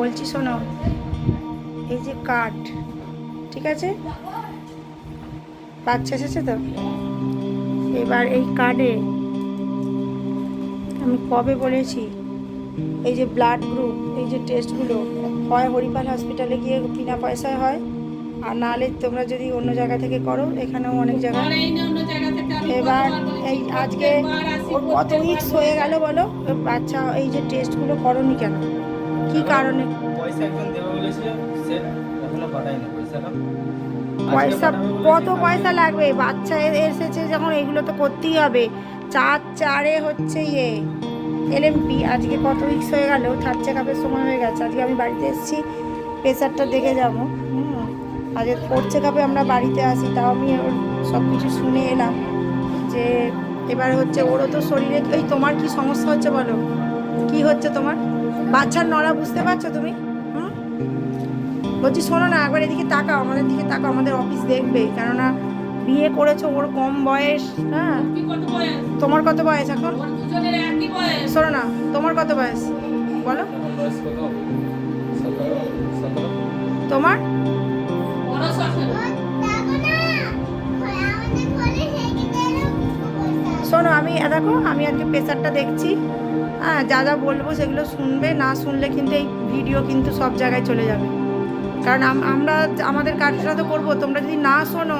বলছি শোনো, এই যে কার্ড ঠিক আছে? বাচ্চা এসেছে তো? এবার এই কার্ডে আমি কবে বলেছি, এই যে ব্লাড গ্রুপ এই যে টেস্টগুলো হয় হরিপাল হসপিটালে গিয়ে বিনা পয়সায় হয়, আর নাহলে তোমরা যদি অন্য জায়গা থেকে করো, এখানেও অনেক জায়গা। এবার এই আজকে কত উইকস হয়ে গেল বলো বাচ্চা, এই যে টেস্টগুলো করনি কেন? কি কারণে? পয়সা একজন দেবে বলেছে সে এখনও পাঠায়নি পয়সাটা পয়সা কত পয়সা লাগবে? বাচ্চা এসেছে যখন এগুলো তো করতেই হবে। চার চারে হচ্ছে ইয়ে। এলএমপি আজকে কত উইকস হয়ে গেল? থার্ড চেক আপের সময় হয়ে গেছে। আজকে আমি বাড়িতে এসেছি প্রেশারটা দেখে যাব। আজকে ফোর্থ চেক আপে আমরা বাড়িতে আসি তাও আমি ওর সব কিছু শুনে এলাম যে এবার হচ্ছে ওরও তো শরীরে এই তোমার কি সমস্যা হচ্ছে বলো? কি হচ্ছে তোমার? বাচ্চার নড়া বুঝতে পারছ তুমি? হুম? বলছি শোনো না একবার এদিকে তাকাও আমাদের দিকে তাকাও আমাদের অফিস দেখবে কেননা বিয়ে করেছ ওর কম বয়স হ্যাঁ? তোমার কত বয়স এখন? শোনো না তোমার কত বয়স? বলো। শোনো, আমি দেখো, আমি আজকে প্রেশারটা দেখছি। হ্যাঁ যা যা বলব সেগুলো শুনবে, না শুনলে কিন্তু এই ভিডিও কিন্তু সব জায়গায় চলে যাবে। কারণ আমরা, আমাদের কাজটা তো করব, তোমরা যদি না শোনো,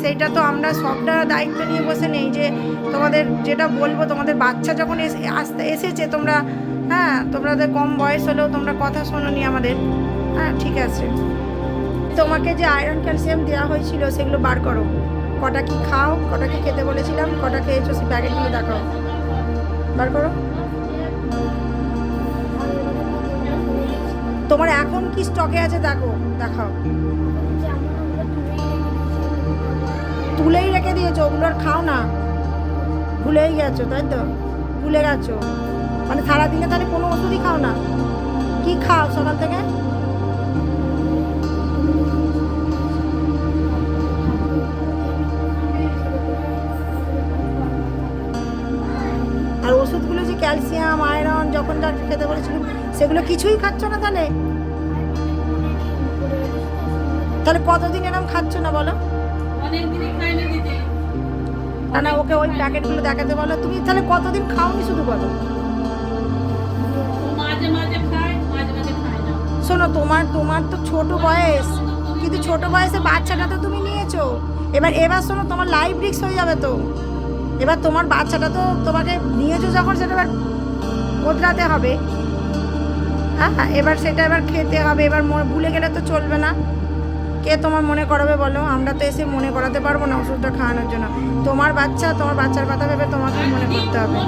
সেইটা তো আমরা সবটা দায়িত্ব নিয়ে বসে নেই যে তোমাদের যেটা বলব, তোমাদের বাচ্চা যখন এসে, আসতে এসেছে, তোমরা হ্যাঁ তোমাদের কম বয়স হলেও তোমরা কথা শোনোনি আমাদের। হ্যাঁ ঠিক আছে। তোমাকে যে আয়রন ক্যালসিয়াম দেওয়া হয়েছিল, সেগুলো বার করো। কটা কি খাও, কটা কি খেতে বলেছিলাম, কটা খেয়েছো, সেই প্যাকেটগুলো দেখাও। বার করো। তোমার এখন কি স্টকে আছে দেখো, দেখাও। তুলেই রেখে দিয়েছ, ওগুলো আর খাও না। ভুলেই গেছো, তাই তো? ভুলে গেছো। মানে সারাদিনে তাহলে কোনো ওষুধই খাও না। কি খাও সকাল থেকে? ক্যালসিয়াম, আয়রন, যখন যা খেতে বলেছিল সেগুলো কিছুই খাচ্ছ না তাহলে? তাহলে কতদিন এরকম খাচ্ছ না বলো? না না, ওকে ওই প্যাকেটগুলো দেখাতে বলো। তুমি তাহলে কতদিন খাওনি শুধু বলো? শোনো, তোমার তোমার তো ছোট বয়স। কিন্তু ছোট বয়সে বাচ্চাটা তো তুমি নিয়েছো। এবার এবার শোনো, তোমার লাইফ রিক্স হয়ে যাবে তো। এবার তোমার বাচ্চাটা তো তোমাকে নিয়েছো যখন, সেটা এবার বদলাতে হবে। হ্যাঁ এবার সেটা এবার খেতে হবে। এবার ভুলে গেলে তো চলবে না। কে তোমার মনে করাবে বলো? আমরা তো এসে মনে করাতে পারব না ওষুধটা খাওয়ানোর জন্য। তোমার বাচ্চা, তোমার বাচ্চার কথা ভেবে তোমাকে মনে করতে হবে।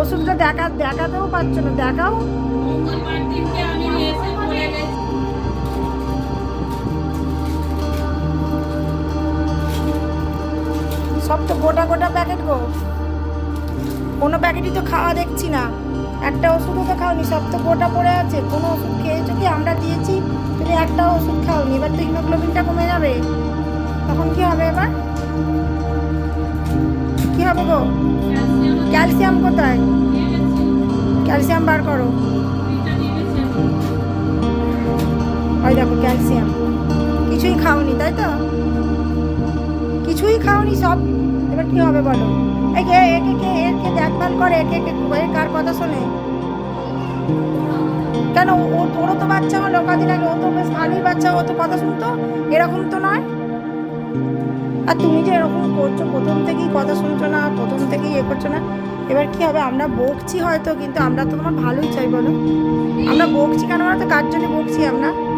ওষুধটা দেখা, দেখাতেও পারছ না। দেখাও। সব তো গোটা গোটা প্যাকেট গো। কোনো প্যাকেটই তো খাওয়া দেখছি না। একটা ওষুধও তো খাওনি, সব তো গোটা পড়ে আছে। কোনো ওষুধ খেয়েছো কি? আমরা দিয়েছি, তুমি একটা ওষুধ খাওনি। এবার তো হিমোগ্লোবিনটা কমে যাবে। তখন কি হবে এবার? কি হবে গো? ক্যালসিয়াম কোথায়? ক্যালসিয়াম বার করো। ওই দেখো, ক্যালসিয়াম। কিছুই খাওনি, তাই তো? কিছুই খাওনি সব। এবার কি হবে বলো? এই কে একে কে একে দেখভাল করে, একে কে এ কার কথা শোনে? কেন ও ও- ওরও তো বাচ্চা হলো, কদিন আগে ও তো বেশ ভালোই বাচ্চা, ও তো কথা শুনতো? এরকম তো নয়। আর তুমি যে এরকম করছ, প্রথম থেকেই কথা শুনছো না, প্রথম থেকেই এ করছ না, এবার কি হবে? আমরা বকছি হয়তো, কিন্তু আমরা তো তোমার ভালোই চাই, বলো। আমরা বকছি কেন? আমরা তো কার জন্য বকছি আমরা?